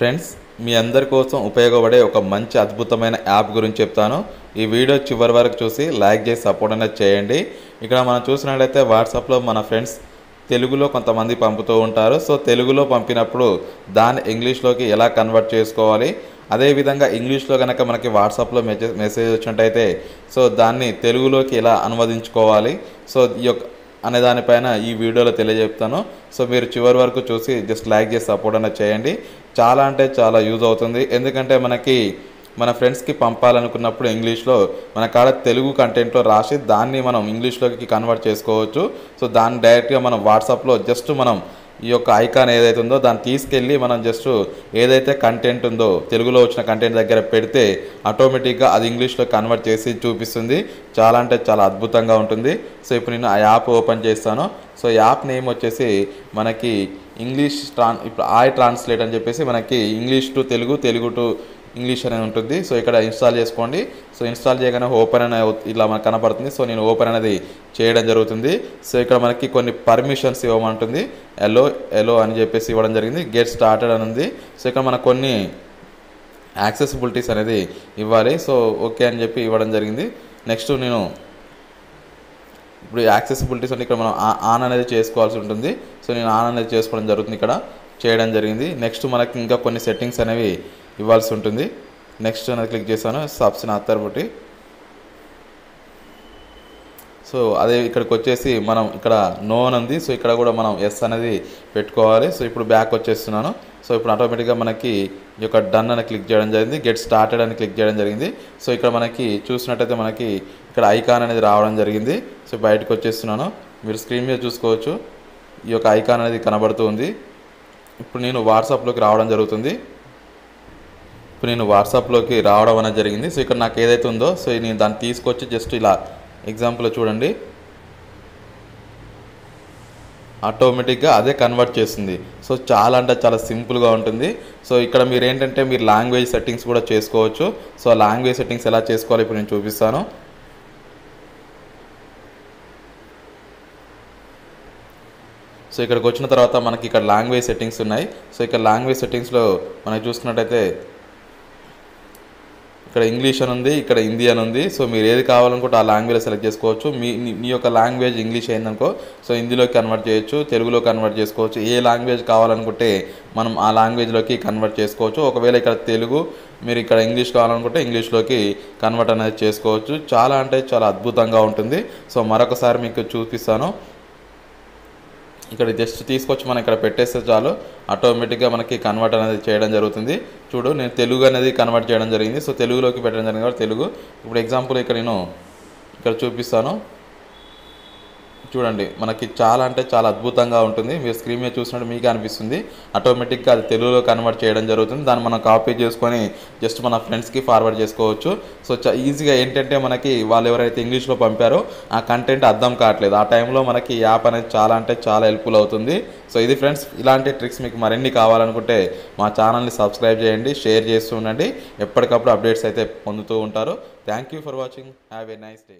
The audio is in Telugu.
ఫ్రెండ్స్ మీ అందరి కోసం ఉపయోగపడే ఒక మంచి అద్భుతమైన యాప్ గురించి చెప్తాను. ఈ వీడియో చివరి వరకు చూసి లైక్ చేసి సపోర్ట్ అనేది చేయండి. ఇక్కడ మనం చూసినట్లయితే వాట్సాప్లో మన ఫ్రెండ్స్ తెలుగులో కొంతమంది పంపుతూ ఉంటారు. సో తెలుగులో పంపినప్పుడు దాన్ని ఇంగ్లీష్లోకి ఎలా కన్వర్ట్ చేసుకోవాలి? అదేవిధంగా ఇంగ్లీష్లో కనుక మనకి వాట్సాప్లో మెసేజ్ మెసేజ్ వచ్చినట్టయితే సో దాన్ని తెలుగులోకి ఎలా అనువదించుకోవాలి? సో ఈ యొక్క అనే దానిపైన ఈ వీడియోలో తెలియజెప్తాను. సో మీరు చివరి వరకు చూసి జస్ట్ లైక్ చేసి సపోర్ట్ అనేది చేయండి. చాలా అంటే చాలా యూజ్ అవుతుంది. ఎందుకంటే మనకి మన ఫ్రెండ్స్కి పంపాలనుకున్నప్పుడు ఇంగ్లీష్లో మన కాడ తెలుగు కంటెంట్లో రాసి దాన్ని మనం ఇంగ్లీష్లోకి కన్వర్ట్ చేసుకోవచ్చు. సో దాన్ని డైరెక్ట్గా మనం వాట్సాప్లో జస్ట్ మనం ఈ యొక్క ఐకాన్ ఏదైతే ఉందో దాన్ని తీసుకెళ్ళి మనం జస్ట్ ఏదైతే కంటెంట్ ఉందో తెలుగులో వచ్చిన కంటెంట్ దగ్గర పెడితే ఆటోమేటిక్గా అది ఇంగ్లీష్లో కన్వర్ట్ చేసి చూపిస్తుంది. చాలా అంటే చాలా అద్భుతంగా ఉంటుంది. సో ఇప్పుడు నేను ఆ యాప్ ఓపెన్ చేస్తాను. సో యాప్ నేమ్ వచ్చేసి మనకి ఇంగ్లీష్ ట్రాన్ ఇప్పుడు ఐ ట్రాన్స్లేట్ అని చెప్పేసి మనకి English to Telugu Telugu to English అనేది ఉంటుంది. సో ఇక్కడ ఇన్స్టాల్ చేసుకోండి. సో ఇన్స్టాల్ చేయగానే ఓపెన్ అనే ఇలా మనకు కనపడుతుంది. సో నేను ఓపెన్ అనేది చేయడం జరుగుతుంది. సో ఇక్కడ మనకి కొన్ని పర్మిషన్స్ ఇవ్వమంటుంది. ఎలో ఎలో అని చెప్పేసి ఇవ్వడం జరిగింది. గెట్ స్టార్టెడ్ అని ఉంది. సో ఇక్కడ మనకు కొన్ని యాక్సెసిబిలిటీస్ అనేది ఇవ్వాలి. సో ఓకే అని చెప్పి ఇవ్వడం జరిగింది. నెక్స్ట్ నేను ఇప్పుడు యాక్సెసిబిలిటీస్ అంటే ఇక్కడ మనం ఆన్ అనేది చేసుకోవాల్సి ఉంటుంది. సో నేను ఆన్ అనేది చేసుకోవడం జరుగుతుంది ఇక్కడ. చేయడం జరిగింది. నెక్స్ట్ మనకి ఇంకా కొన్ని సెట్టింగ్స్ అనేవి ఇవ్వాల్సి ఉంటుంది. నెక్స్ట్ అనేది క్లిక్ చేశాను. సబ్స్ని బట్టి. సో అదే ఇక్కడికి వచ్చేసి మనం ఇక్కడ నో అని ఉంది. సో ఇక్కడ కూడా మనం ఎస్ అనేది పెట్టుకోవాలి. సో ఇప్పుడు బ్యాక్ వచ్చేస్తున్నాను. సో ఇప్పుడు ఆటోమేటిక్గా మనకి ఈ యొక్క డన్ అని క్లిక్ చేయడం జరిగింది. గెట్ స్టార్టెడ్ అని క్లిక్ చేయడం జరిగింది. సో ఇక్కడ మనకి చూసినట్టయితే మనకి ఇక్కడ ఐకాన్ అనేది రావడం జరిగింది. సో బయటకు వచ్చేస్తున్నాను. మీరు స్క్రీన్ మీద చూసుకోవచ్చు. ఈ యొక్క ఐకాన్ అనేది కనబడుతుంది ఇప్పుడు నేను వాట్సాప్లోకి రావడం జరుగుతుంది. ఇప్పుడు నేను వాట్సాప్లోకి రావడం అనేది జరిగింది. సో ఇక్కడ నాకు ఏదైతే ఉందో సో నేను దాన్ని తీసుకొచ్చి జస్ట్ ఇలా ఎగ్జాంపుల్ చూడండి. ఆటోమేటిక్గా అదే కన్వర్ట్ చేస్తుంది. సో చాలా అంటే చాలా సింపుల్గా ఉంటుంది. సో ఇక్కడ మీరు ఏంటంటే మీరు లాంగ్వేజ్ సెట్టింగ్స్ కూడా చేసుకోవచ్చు. సో ఆ లాంగ్వేజ్ సెట్టింగ్స్ ఎలా చేసుకోవాలి ఇప్పుడు నేను చూపిస్తాను. సో ఇక్కడికి వచ్చిన తర్వాత మనకి ఇక్కడ లాంగ్వేజ్ సెట్టింగ్స్ ఉన్నాయి. సో ఇక్కడ లాంగ్వేజ్ సెట్టింగ్స్లో మనకి చూసుకున్నట్టయితే ఇక్కడ ఇంగ్లీష్ అని ఉంది ఇక్కడ హిందీ అని ఉంది. సో మీరు ఏది కావాలనుకుంటే ఆ లాంగ్వేజ్ సెలెక్ట్ చేసుకోవచ్చు. మీ నీ- మీ యొక్క లాంగ్వేజ్ ఇంగ్లీష్ అయిందనుకో సో హిందీలోకి కన్వర్ట్ చేయొచ్చు తెలుగులో కన్వర్ట్ చేసుకోవచ్చు. ఏ లాంగ్వేజ్ కావాలనుకుంటే మనం ఆ లాంగ్వేజ్లోకి కన్వర్ట్ చేసుకోవచ్చు. ఒకవేళ ఇక్కడ తెలుగు మీరు ఇక్కడ ఇంగ్లీష్ కావాలనుకుంటే ఇంగ్లీష్లోకి కన్వర్ట్ అనేది చేసుకోవచ్చు. చాలా అంటే చాలా అద్భుతంగా ఉంటుంది. సో మరొకసారి మీకు చూపిస్తాను. ఇక్కడ జస్ట్ తీసుకొచ్చి మనం ఇక్కడ పెట్టేస్తే చాలు. ఆటోమేటిక్గా మనకి కన్వర్ట్ అనేది చేయడం జరుగుతుంది. చూడు నేను తెలుగు అనేది కన్వర్ట్ చేయడం జరిగింది. సో తెలుగులోకి పెట్టడం జరిగింది కాబట్టి తెలుగు. ఇప్పుడు ఎగ్జాంపుల్ ఇక్కడ నేను ఇక్కడ చూపిస్తాను. చూడండి మనకి చాలా అంటే చాలా అద్భుతంగా ఉంటుంది. మీరు స్క్రీన్ మీద చూసినట్టు మీకు అనిపిస్తుంది. ఆటోమేటిక్గా అది తెలుగులో కన్వర్ట్ చేయడం జరుగుతుంది. దాన్ని మనం కాపీ చేసుకొని జస్ట్ మన ఫ్రెండ్స్కి ఫార్వర్డ్ చేసుకోవచ్చు. సో ఈజీగా ఏంటంటే మనకి వాళ్ళు ఎవరైతే ఇంగ్లీష్లో పంపారో ఆ కంటెంట్ అర్థం కావట్లేదు. ఆ టైంలో మనకి యాప్ అనేది చాలా అంటే చాలా హెల్ప్ఫుల్ అవుతుంది. సో ఇది ఫ్రెండ్స్ ఇలాంటి ట్రిక్స్ మీకు మరిన్ని కావాలనుకుంటే మా ఛానల్ని సబ్స్క్రైబ్ చేయండి షేర్ చేస్తూ ఉండండి. ఎప్పటికప్పుడు అప్డేట్స్ అయితే పొందుతూ ఉంటారు. Thank you for watching have a nice day